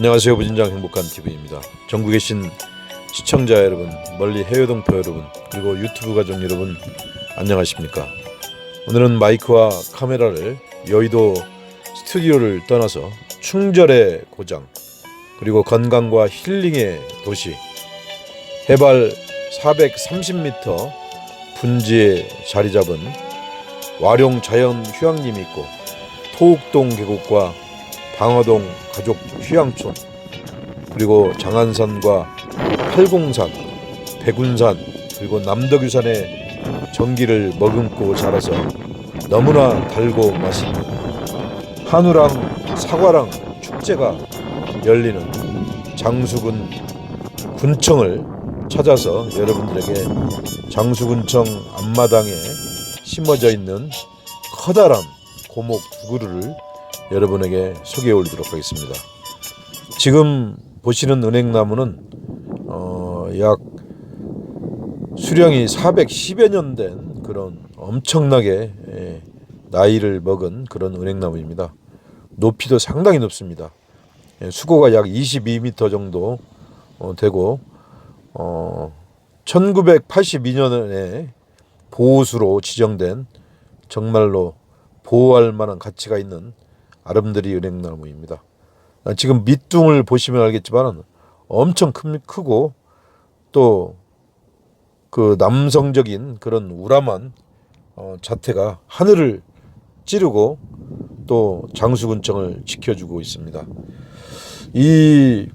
안녕하세요 부진장 행복한 TV입니다. 전국에 계신 시청자 여러분, 멀리 해외 동포 여러분, 그리고 유튜브 가족 여러분 안녕하십니까? 오늘은 마이크와 카메라를 여의도 스튜디오를 떠나서 충절의 고장 그리고 건강과 힐링의 도시 해발 430m 분지에 자리 잡은 와룡 자연 휴양림이 있고 토옥동 계곡과 방화동 가족 휴양촌 그리고 장안산과 팔공산, 백운산 그리고 남덕유산의 전기를 머금고 자라서 너무나 달고 맛있는 한우랑 사과랑 축제가 열리는 장수군 군청을 찾아서 여러분들에게 장수군청 앞마당에 심어져 있는 커다란 고목 두 그루를 여러분에게 소개해 올리도록 하겠습니다. 지금 보시는 은행나무는 어, 약 수령이 410여 년 된 그런 엄청나게 예, 나이를 먹은 그런 은행나무입니다. 높이도 상당히 높습니다. 예, 수고가 약 22m 정도 어, 되고 어, 1982년에 보호수로 지정된 정말로 보호할 만한 가치가 있는 아름드리 은행나무입니다. 아, 지금 밑둥을 보시면 알겠지만 엄청 크, 크고 또 그 남성적인 그런 우람한 어, 자태가 하늘을 찌르고 또 장수군청을 지켜주고 있습니다. 이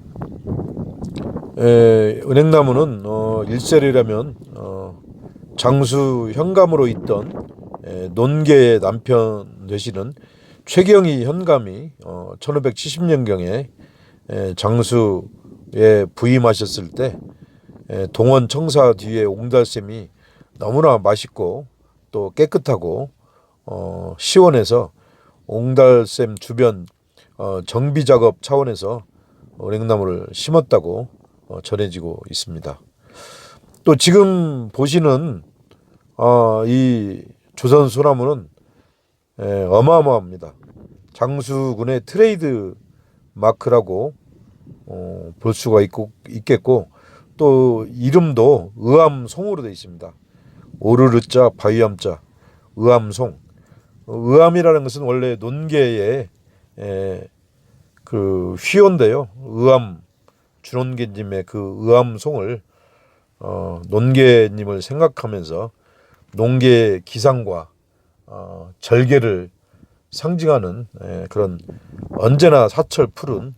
에, 은행나무는 어, 일세리라면 어, 장수 현감으로 있던 에, 논계의 남편 되시는 최경희 현감이 어, 1570년경에 에, 장수에 부임하셨을 때 에, 동원 청사 뒤에 옹달샘이 너무나 맛있고 또 깨끗하고 어, 시원해서 옹달샘 주변 어, 정비 작업 차원에서 은행나무를 심었다고 어, 전해지고 있습니다. 또 지금 보시는 어, 이 조선 소나무는 에, 어마어마합니다. 장수군의 트레이드 마크라고 어, 볼 수가 있고, 있겠고 또 이름도 의암송으로 되어 있습니다. 오르르자 바위암자 의암송 어, 의암이라는 것은 원래 논계의 에, 그 휘원데요. 의암 준원계님의 그 의암송을 어, 논계님을 생각하면서 농계의 기상과 어, 절개를 상징하는 에, 그런 언제나 사철 푸른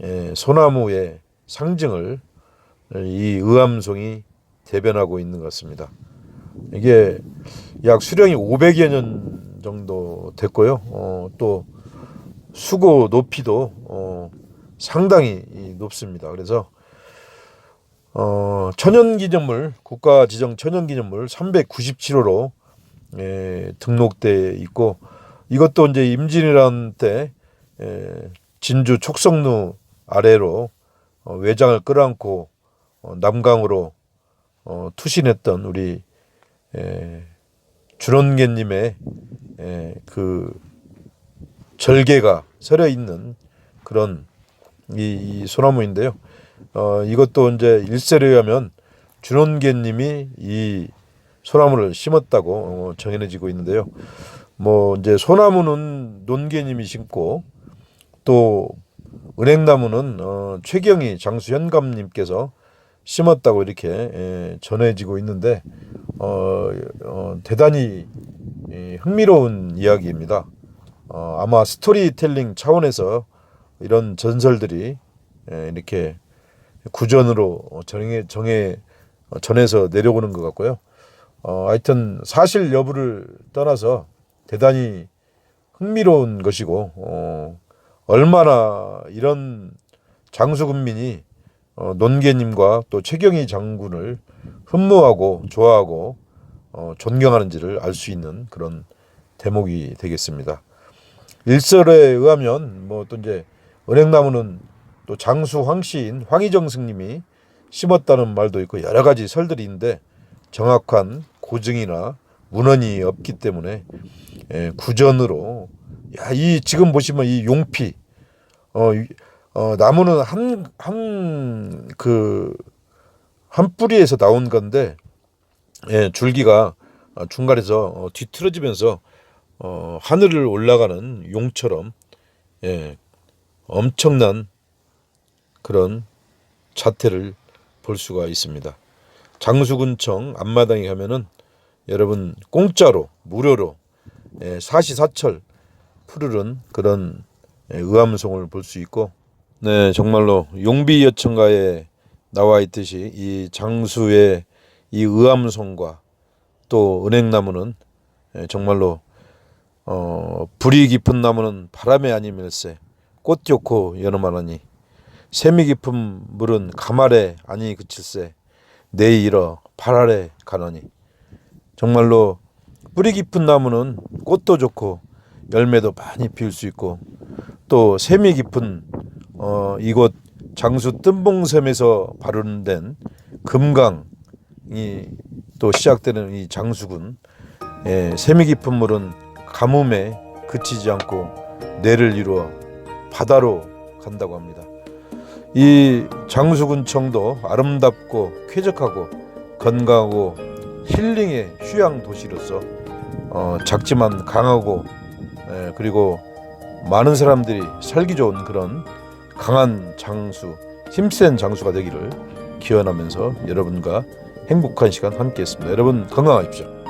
에, 소나무의 상징을 이 의암송이 대변하고 있는 것 같습니다. 이게 약 수령이 500여 년 정도 됐고요. 어, 또 수고 높이도 어, 상당히 이 높습니다. 그래서 어, 천연기념물 국가 지정 천연기념물 397호로 예, 등록돼 있고 이것도 이제 임진왜란 때 예, 진주 촉성루 아래로 어, 외장을 끌어안고 어, 남강으로 어, 투신했던 우리 에, 준원계님의 에, 그 절개가 서려 있는 그런 이, 이 소나무인데요. 어, 이것도 이제 일세에 하면 준원계님이 이 소나무를 심었다고 어, 정해지고 있는데요. 뭐 이제 소나무는 논계님이 심고 또 은행나무는 어, 최경희 장수현감님께서 심었다고 이렇게 예, 전해지고 있는데 어, 어, 대단히 예, 흥미로운 이야기입니다. 어, 아마 스토리텔링 차원에서 이런 전설들이 예, 이렇게 구전으로 정해 정해 어, 전해서 내려오는 것 같고요. 어, 하여튼 사실 여부를 떠나서 대단히 흥미로운 것이고 어, 얼마나 이런 장수군민이 어, 논계님과 또 최경희 장군을 흠모하고 좋아하고 어, 존경하는지를 알 수 있는 그런 대목이 되겠습니다. 일설에 의하면 뭐 또 이제 은행나무는 또 장수 황씨인 황희정 스님이 심었다는 말도 있고 여러 가지 설들이 있는데 정확한 고증이나 문헌이 없기 때문에 예, 구전으로 야, 이 지금 보시면 이 용피 어, 이- 어, 나무는 한 한그한 뿌리에서 나온 건데 예, 줄기가 어, 중간에서 어, 뒤틀어지면서 어, 하늘을 올라가는 용처럼 예, 엄청난 그런 자태를 볼 수가 있습니다. 장수군청 앞마당에 가면은 여러분 공짜로 무료로 예, 사시사철 푸르른 그런 예, 의암송을 볼 수 있고 네 정말로 용비 여천가에 나와 있듯이 이 장수의 이 의암송과 또 은행나무는 예, 정말로 어, 불이 깊은 나무는 바람에 아니밀세 꽃 좋고 여름하나니 샘이 깊은 물은 가말에 아니 그칠세 내 일어 발 아래 가느니 정말로 뿌리 깊은 나무는 꽃도 좋고 열매도 많이 피울 수 있고 또 샘이 깊은 어, 이곳 장수 뜸봉섬에서 발현된 금강이 또 시작되는 이 장수군 예, 샘이 깊은 물은 가뭄에 그치지 않고 뇌를 이루어 바다로 간다고 합니다. 이 장수군청도 아름답고 쾌적하고 건강하고 힐링의 휴양 도시로서 어, 작지만 강하고 예, 그리고 많은 사람들이 살기 좋은 그런 강한 장수, 힘센 장수가 되기를 기원하면서 여러분과 행복한 시간 함께했습니다. 여러분 건강하십시오.